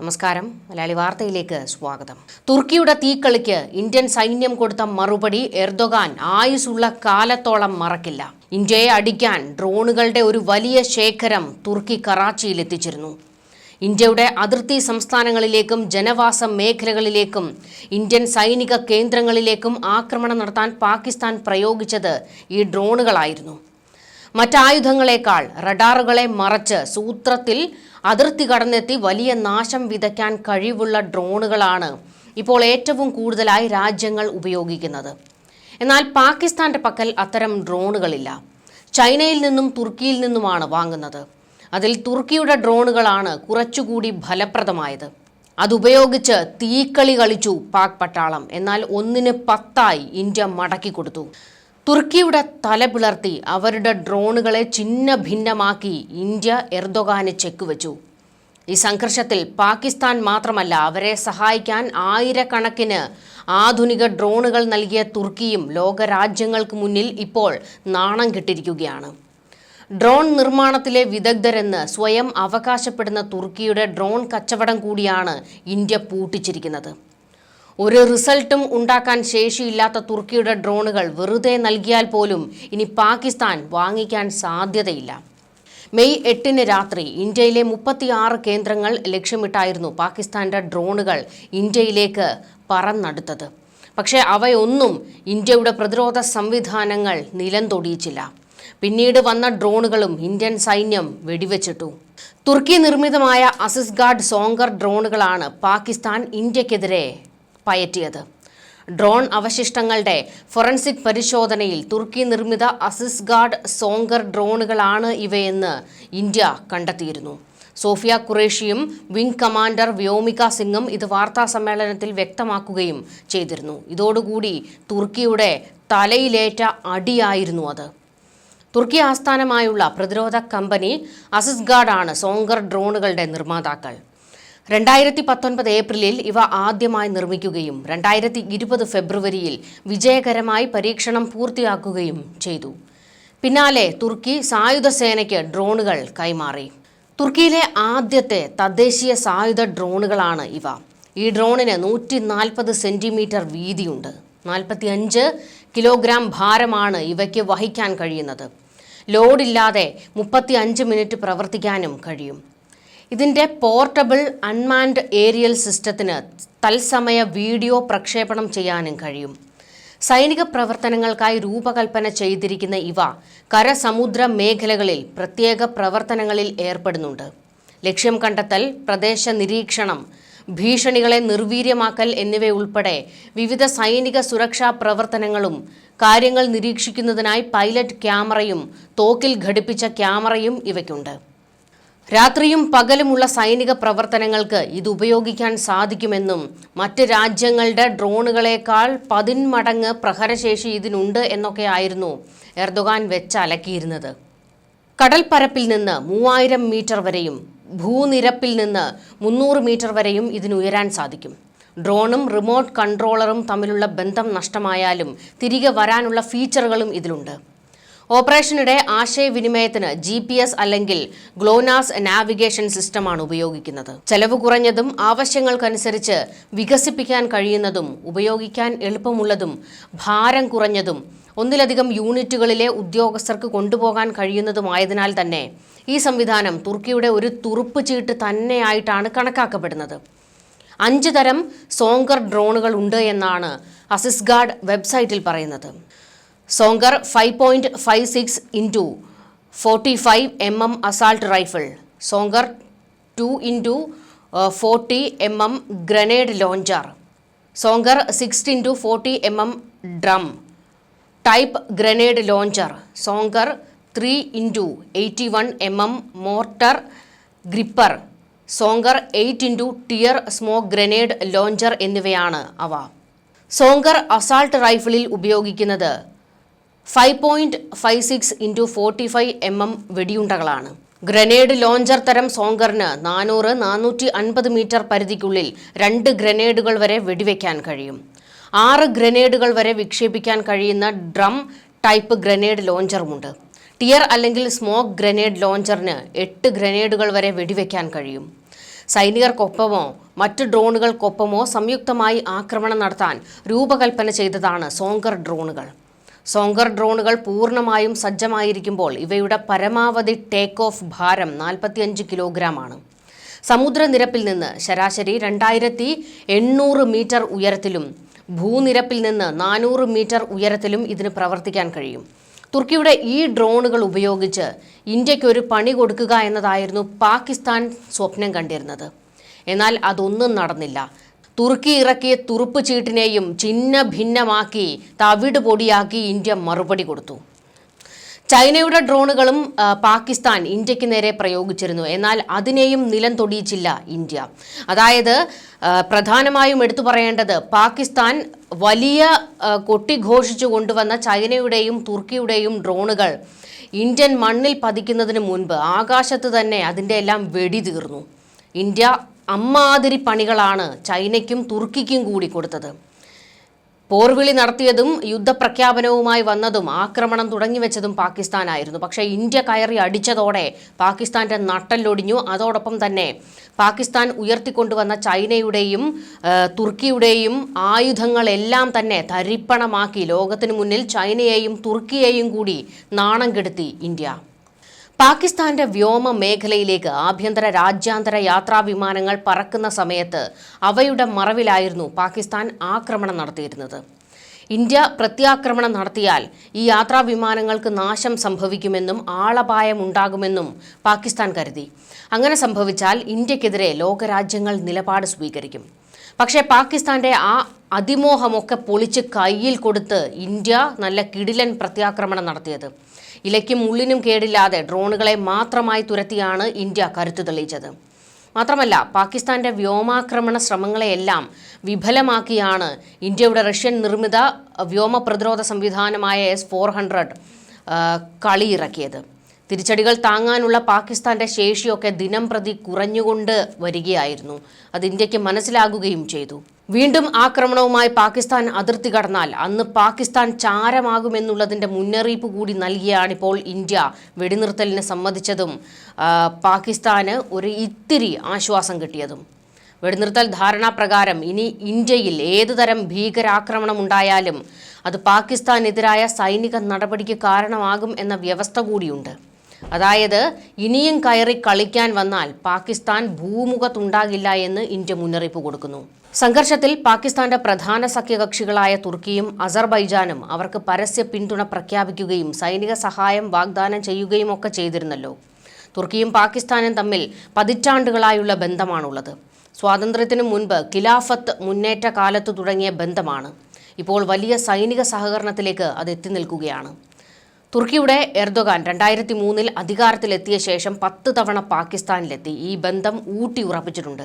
നമസ്കാരം. മലയാളി വാർത്തയിലേക്ക് സ്വാഗതം. തുർക്കിയുടെ തീക്കളിക്ക് ഇന്ത്യൻ സൈന്യം കൊടുത്ത മറുപടി എർദോഗാൻ ആയുസുള്ള കാലത്തോളം മറക്കില്ല. ഇന്ത്യയെ അടിക്കാൻ ഡ്രോണുകളുടെ ഒരു വലിയ ശേഖരം തുർക്കി കറാച്ചിയിൽ എത്തിച്ചിരുന്നു ഇന്ത്യയുടെ അതിർത്തി സംസ്ഥാനങ്ങളിലേക്കും ജനവാസ മേഖലകളിലേക്കും ഇന്ത്യൻ സൈനിക കേന്ദ്രങ്ങളിലേക്കും ആക്രമണം നടത്താൻ പാകിസ്ഥാൻ പ്രയോഗിച്ചത് ഈ ഡ്രോണുകളായിരുന്നു. മറ്റായുധങ്ങളെക്കാൾ റഡാറുകളെ മറച്ച് സൂത്രത്തിൽ അതിർത്തി കടന്നെത്തി വലിയ നാശം വിതയ്ക്കാൻ കഴിവുള്ള ഡ്രോണുകളാണ് ഇപ്പോൾ ഏറ്റവും കൂടുതലായി രാജ്യങ്ങൾ ഉപയോഗിക്കുന്നത്. എന്നാൽ പാകിസ്ഥാന്റെ പക്കൽ അത്തരം ഡ്രോണുകളില്ല. ചൈനയിൽ നിന്നും തുർക്കിയിൽ നിന്നുമാണ് വാങ്ങുന്നത്. അതിൽ തുർക്കിയുടെ ഡ്രോണുകളാണ് കുറച്ചുകൂടി ഫലപ്രദമായത്. അതുപയോഗിച്ച് തീക്കളി കളിച്ചു പാക് പട്ടാളം. എന്നാൽ ഒന്നിന് പത്തായി ഇന്ത്യ മടക്കി കൊടുത്തു. തുർക്കിയുടെ തല പിളർത്തി അവരുടെ ഡ്രോണുകളെ ചിന്ന ഭിന്നമാക്കി ഇന്ത്യ എർദോഗാന് ചെക്ക് വെച്ചു. ഈ സംഘർഷത്തിൽ പാകിസ്ഥാൻ മാത്രമല്ല അവരെ സഹായിക്കാൻ ആയിരക്കണക്കിന് ആധുനിക ഡ്രോണുകൾ നൽകിയ തുർക്കിയും ലോകരാജ്യങ്ങൾക്ക് മുന്നിൽ ഇപ്പോൾ നാണം കെട്ടിരിക്കുകയാണ്. ഡ്രോൺ നിർമ്മാണത്തിലെ വിദഗ്ധരെന്ന് സ്വയം അവകാശപ്പെടുന്ന തുർക്കിയുടെ ഡ്രോൺ കച്ചവടം കൂടിയാണ് ഇന്ത്യ പൂട്ടിച്ചിരിക്കുന്നത്. ഒരു റിസൾട്ടും ഉണ്ടാക്കാൻ ശേഷിയില്ലാത്ത തുർക്കിയുടെ ഡ്രോണുകൾ വെറുതെ നൽകിയാൽ പോലും ഇനി പാകിസ്ഥാൻ വാങ്ങിക്കാൻ സാധ്യതയില്ല. മെയ് എട്ടിന് രാത്രി ഇന്ത്യയിലെ മുപ്പത്തിയാറ് കേന്ദ്രങ്ങൾ ലക്ഷ്യമിട്ടായിരുന്നു പാകിസ്ഥാന്റെ ഡ്രോണുകൾ ഇന്ത്യയിലേക്ക് പറന്നെടുത്തത്. പക്ഷേ അവയൊന്നും ഇന്ത്യയുടെ പ്രതിരോധ സംവിധാനങ്ങൾ നിലം തൊടിയിച്ചില്ല പിന്നീട് വന്ന ഡ്രോണുകളും ഇന്ത്യൻ സൈന്യം വെടിവെച്ചിട്ടു. തുർക്കി നിർമ്മിതമായ അസിസ്ഗാർഡ് സോങ്കർ ഡ്രോണുകളാണ് പാകിസ്ഥാൻ ഇന്ത്യക്കെതിരെ പയറ്റിയത്. ഡ്രോൺ അവശിഷ്ടങ്ങളുടെ ഫൊറൻസിക് പരിശോധനയിൽ തുർക്കി നിർമ്മിത അസിസ്ഗാർഡ് സോങ്കർ ഡ്രോണുകളാണ് ഇവയെന്ന് ഇന്ത്യ കണ്ടെത്തിയിരുന്നു. സോഫിയ ഖുറേഷിയും വിംഗ് കമാൻഡർ വ്യോമിക സിംഗും ഇത് വാർത്താ സമ്മേളനത്തിൽ വ്യക്തമാക്കുകയും ചെയ്തിരുന്നു. ഇതോടുകൂടി തുർക്കിയുടെ തലയിലേറ്റ അടിയായിരുന്നു അത്. തുർക്കി ആസ്ഥാനമായുള്ള പ്രതിരോധ കമ്പനി അസിസ്ഗാർഡാണ് സോങ്കർ ഡ്രോണുകളുടെ നിർമ്മാതാക്കൾ. രണ്ടായിരത്തി പത്തൊൻപത് ഏപ്രിലിൽ ഇവ ആദ്യമായി നിർമ്മിക്കുകയും രണ്ടായിരത്തി ഇരുപത് ഫെബ്രുവരിയിൽ വിജയകരമായി പരീക്ഷണം പൂർത്തിയാക്കുകയും ചെയ്തു. പിന്നാലെ തുർക്കി സായുധ സേനയ്ക്ക് ഡ്രോണുകൾ കൈമാറി. തുർക്കിയിലെ ആദ്യത്തെ തദ്ദേശീയ സായുധ ഡ്രോണുകളാണ് ഇവ. ഈ ഡ്രോണിന് നൂറ്റി നാൽപ്പത് സെന്റിമീറ്റർ വീതിയുണ്ട്. നാൽപ്പത്തി അഞ്ച് കിലോഗ്രാം ഭാരമാണ് ഇവയ്ക്ക് വഹിക്കാൻ കഴിയുന്നത്. ലോഡില്ലാതെ മുപ്പത്തി അഞ്ച് മിനിറ്റ് പ്രവർത്തിക്കാനും കഴിയും. ഇതിന്റെ പോർട്ടബിൾ അൺമാൻഡ് ഏരിയൽ സിസ്റ്റത്തിന് തത്സമയ വീഡിയോ പ്രക്ഷേപണം ചെയ്യാനും കഴിയും. സൈനിക പ്രവർത്തനങ്ങൾക്കായി രൂപകൽപ്പന ചെയ്തിരിക്കുന്ന ഇവ കരസമുദ്ര മേഖലകളിൽ പ്രത്യേക പ്രവർത്തനങ്ങളിൽ ഏർപ്പെടുന്നുണ്ട്. ലക്ഷ്യം കണ്ടെത്തൽ പ്രദേശ നിരീക്ഷണം ഭീഷണികളെ നിർവീര്യമാക്കൽ എന്നിവയുൾപ്പെടെ വിവിധ സൈനിക സുരക്ഷാ പ്രവർത്തനങ്ങളും കാര്യങ്ങൾ നിരീക്ഷിക്കുന്നതിനായി പൈലറ്റ് ക്യാമറയും തോക്കിൽ ഘടിപ്പിച്ച ക്യാമറയും ഇവയ്ക്കുണ്ട്. രാത്രിയും പകലുമുള്ള സൈനിക പ്രവർത്തനങ്ങൾക്ക് ഇത് ഉപയോഗിക്കാൻ സാധിക്കുമെന്നും മറ്റ് രാജ്യങ്ങളുടെ ഡ്രോണുകളേക്കാൾ പതിന്മടങ്ങ് പ്രഹരശേഷി ഇതിനുണ്ട് എന്നൊക്കെയായിരുന്നു എർദോഗാൻ വെച്ച് അലക്കിയിരുന്നത്. കടൽപ്പരപ്പിൽ നിന്ന് മൂവായിരം മീറ്റർ വരെയും ഭൂനിരപ്പിൽ നിന്ന് മുന്നൂറ് മീറ്റർ വരെയും ഇതിനുയരാൻ സാധിക്കും. ഡ്രോണും റിമോട്ട് കൺട്രോളറും തമ്മിലുള്ള ബന്ധം നഷ്ടമായാലും തിരികെ വരാനുള്ള ഫീച്ചറുകളും ഇതിലുണ്ട്. ഓപ്പറേഷനിടെ ആശയവിനിമയത്തിന് ജി പി എസ് അല്ലെങ്കിൽ ഗ്ലോനാസ് നാവിഗേഷൻ സിസ്റ്റമാണ് ഉപയോഗിക്കുന്നത്. ചെലവ് കുറഞ്ഞതും ആവശ്യങ്ങൾക്കനുസരിച്ച് വികസിപ്പിക്കാൻ കഴിയുന്നതും ഉപയോഗിക്കാൻ എളുപ്പമുള്ളതും ഭാരം കുറഞ്ഞതും ഒന്നിലധികം യൂണിറ്റുകളിലെ ഉദ്യോഗസ്ഥർക്ക് കൊണ്ടുപോകാൻ കഴിയുന്നതുമായതിനാൽ തന്നെ ഈ സംവിധാനം തുർക്കിയുടെ ഒരു തുറുപ്പ് ചീട്ട് തന്നെയായിട്ടാണ് കണക്കാക്കപ്പെടുന്നത്. അഞ്ച് തരം സോങ്കർ ഡ്രോണുകൾ ഉണ്ട് എന്നാണ് അസിസ്ഗാർഡ് വെബ്സൈറ്റിൽ പറയുന്നത്. Songar five point five six into forty five M M assault rifle Songar two into forty M M grenade launcher Songar six into forty M M drum type grenade launcher Songar three into eighty one M M mortar gripper Songar eight into tear smoke grenade launcher എന്നിവയാണ് അവ. Songar assault റൈഫിളിൽ ഉപയോഗിക്കുന്നത് five point five six into forty five M M വെടിയുണ്ടകളാണ്. Grenade launcher തരം സോങ്കറിന് നാനൂറ് നാനൂറ്റി അൻപത് metre പരിധിക്കുള്ളിൽ രണ്ട് ഗ്രനേഡുകൾ വരെ വെടിവെക്കാൻ കഴിയും. ആറ് ഗ്രനേഡുകൾ വരെ വിക്ഷേപിക്കാൻ കഴിയുന്ന ഡ്രം ടൈപ്പ് ഗ്രനേഡ് ലോഞ്ചറുമുണ്ട്. ടിയർ അല്ലെങ്കിൽ സ്മോക്ക് ഗ്രനേഡ് ലോഞ്ചറിന് എട്ട് ഗ്രനേഡുകൾ വരെ വെടിവെക്കാൻ കഴിയും. സൈനികർക്കൊപ്പമോ മറ്റ് ഡ്രോണുകൾക്കൊപ്പമോ സംയുക്തമായി ആക്രമണം നടത്താൻ രൂപകൽപ്പന ചെയ്തതാണ് സോങ്കർ ഡ്രോണുകൾ. സോങ്കർ ഡ്രോണുകൾ പൂർണമായും സജ്ജമായിരിക്കുമ്പോൾ ഇവയുടെ പരമാവധി ടേക്ക് ഓഫ് ഭാരം നാൽപ്പത്തിയഞ്ച് കിലോഗ്രാമാണ്. സമുദ്രനിരപ്പിൽ നിന്ന് ശരാശരി രണ്ടായിരത്തി എണ്ണൂറ് മീറ്റർ ഉയരത്തിലും ഭൂനിരപ്പിൽ നിന്ന് നാനൂറ് മീറ്റർ ഉയരത്തിലും ഇതിന് പ്രവർത്തിക്കാൻ കഴിയും. തുർക്കിയുടെ ഈ ഡ്രോണുകൾ ഉപയോഗിച്ച് ഇന്ത്യയ്ക്ക് ഒരു പണി കൊടുക്കുക എന്നതായിരുന്നു പാകിസ്ഥാൻ സ്വപ്നം കണ്ടിരുന്നത്. എന്നാൽ അതൊന്നും നടന്നില്ല. തുർക്കി ഇറക്കിയ തുറുപ്പ് ചീട്ടിനെയും ചിഹ്ന ഭിന്നമാക്കി തവിട് പൊടിയാക്കി ഇന്ത്യ മറുപടി കൊടുത്തു. ചൈനയുടെ ഡ്രോണുകളും പാകിസ്ഥാൻ ഇന്ത്യയ്ക്ക് നേരെ പ്രയോഗിച്ചിരുന്നു. എന്നാൽ അതിനെയും നിലം തൊടിയിച്ചില്ല ഇന്ത്യ. അതായത് പ്രധാനമായും എടുത്തു പറയേണ്ടത് പാകിസ്ഥാൻ വലിയ കൊട്ടിഘോഷിച്ചു കൊണ്ടുവന്ന ചൈനയുടെയും തുർക്കിയുടെയും ഡ്രോണുകൾ ഇന്ത്യൻ മണ്ണിൽ പതിക്കുന്നതിന് മുൻപ് ആകാശത്ത് തന്നെ അതിന്റെ എല്ലാം വെടി തീർന്നു. ഇന്ത്യ അമ്മാതിരി പണികളാണ് ചൈനയ്ക്കും തുർക്കിക്കും കൂടി കൊടുത്തത്. പോർവിളി നടത്തിയതും യുദ്ധപ്രഖ്യാപനവുമായി വന്നതും ആക്രമണം തുടങ്ങിവെച്ചതും പാകിസ്ഥാനായിരുന്നു. പക്ഷേ ഇന്ത്യ കയറി അടിച്ചതോടെ പാകിസ്ഥാന്റെ നട്ടല്ലൊടിഞ്ഞു. അതോടൊപ്പം തന്നെ പാകിസ്ഥാൻ ഉയർത്തിക്കൊണ്ടുവന്ന ചൈനയുടെയും തുർക്കിയുടെയും ആയുധങ്ങളെല്ലാം തന്നെ തരിപ്പണമാക്കി ലോകത്തിനു മുന്നിൽ ചൈനയെയും തുർക്കിയെയും കൂടി നാണം കെടുത്തി ഇന്ത്യ. പാകിസ്ഥാന്റെ വ്യോമ മേഖലയിലേക്ക് ആഭ്യന്തര രാജ്യാന്തര യാത്രാ വിമാനങ്ങൾ പറക്കുന്ന സമയത്ത് അവയുടെ മറവിലായിരുന്നു പാകിസ്ഥാൻ ആക്രമണം നടത്തിയിരുന്നത്. ഇന്ത്യ പ്രത്യാക്രമണം നടത്തിയാൽ ഈ യാത്രാ വിമാനങ്ങൾക്ക് നാശം സംഭവിക്കുമെന്നും ആളപായം ഉണ്ടാകുമെന്നും പാകിസ്ഥാൻ കരുതി. അങ്ങനെ സംഭവിച്ചാൽ ഇന്ത്യക്കെതിരെ ലോകരാജ്യങ്ങൾ നിലപാട് സ്വീകരിക്കും. പക്ഷേ പാകിസ്ഥാന്റെ ആ അതിമോഹമൊക്കെ പൊളിച്ച് കയ്യിൽ കൊടുത്ത് ഇന്ത്യ നല്ല കിടിലൻ പ്രത്യാക്രമണം നടത്തിയത്. ഇലയ്ക്കും ഉള്ളിനും കേടില്ലാതെ ഡ്രോണുകളെ മാത്രമായി തുരത്തിയാണ് ഇന്ത്യ കരുത്തു തെളിയിച്ചത്. മാത്രമല്ല പാകിസ്ഥാന്റെ വ്യോമാക്രമണ ശ്രമങ്ങളെയെല്ലാം വിഫലമാക്കിയാണ് ഇന്ത്യയുടെ റഷ്യൻ നിർമ്മിത വ്യോമ പ്രതിരോധ സംവിധാനമായ എസ് ഫോർ ഹൺഡ്രഡ് കളിയിറക്കിയത്. തിരിച്ചടികൾ താങ്ങാനുള്ള പാകിസ്ഥാന്റെ ശേഷിയൊക്കെ ദിനം പ്രതി കുറഞ്ഞുകൊണ്ട് വരികയായിരുന്നു. അത് ഇന്ത്യയ്ക്ക് മനസ്സിലാകുകയും ചെയ്തു. വീണ്ടും ആക്രമണവുമായി പാകിസ്ഥാൻ അതിർത്തി കടന്നാൽ അന്ന് പാകിസ്ഥാൻ ചാരമാകുമെന്നുള്ളതിന്റെ മുന്നറിയിപ്പ് കൂടി നൽകിയാണിപ്പോൾ ഇന്ത്യ വെടിനിർത്തലിന് സമ്മതിച്ചതും പാകിസ്ഥാന് ഒരു ഇത്തിരി ആശ്വാസം കിട്ടിയതും. വെടിനിർത്തൽ ധാരണാപ്രകാരം ഇനി ഇന്ത്യയിൽ ഏതുതരം ഭീകരാക്രമണം ഉണ്ടായാലും അത് പാകിസ്ഥാനെതിരായ സൈനിക നടപടിക്ക് കാരണമാകും എന്ന വ്യവസ്ഥ കൂടിയുണ്ട്. അതായത് ഇനിയും കയറി കളിക്കാൻ വന്നാൽ പാകിസ്ഥാൻ ഭൂമുഖത്തുണ്ടാകില്ല എന്ന് ഇന്ത്യ മുന്നറിയിപ്പ് കൊടുക്കുന്നു. സംഘർഷത്തിൽ പാകിസ്ഥാന്റെ പ്രധാന സഖ്യകക്ഷികളായ തുർക്കിയും അസർബൈജാനും അവർക്ക് പരസ്യ പിന്തുണ പ്രഖ്യാപിക്കുകയും സൈനിക സഹായം വാഗ്ദാനം ചെയ്യുകയും ഒക്കെ ചെയ്തിരുന്നല്ലോ. തുർക്കിയും പാകിസ്ഥാനും തമ്മിൽ പതിറ്റാണ്ടുകളായുള്ള ബന്ധമാണുള്ളത്. സ്വാതന്ത്ര്യത്തിനു മുൻപ് ഖിലാഫത്ത് മുന്നേറ്റ കാലത്ത് തുടങ്ങിയ ബന്ധമാണ്. ഇപ്പോൾ വലിയ സൈനിക സഹകരണത്തിലേക്ക് അത് എത്തി നിൽക്കുകയാണ്. തുർക്കിയുടെ എർദോഗാൻ രണ്ടായിരത്തി മൂന്നിൽ അധികാരത്തിലെത്തിയ ശേഷം പത്ത് തവണ പാകിസ്ഥാനിലെത്തി. ഈ ബന്ധം ഊട്ടി ഉറപ്പിച്ചിട്ടുണ്ട്.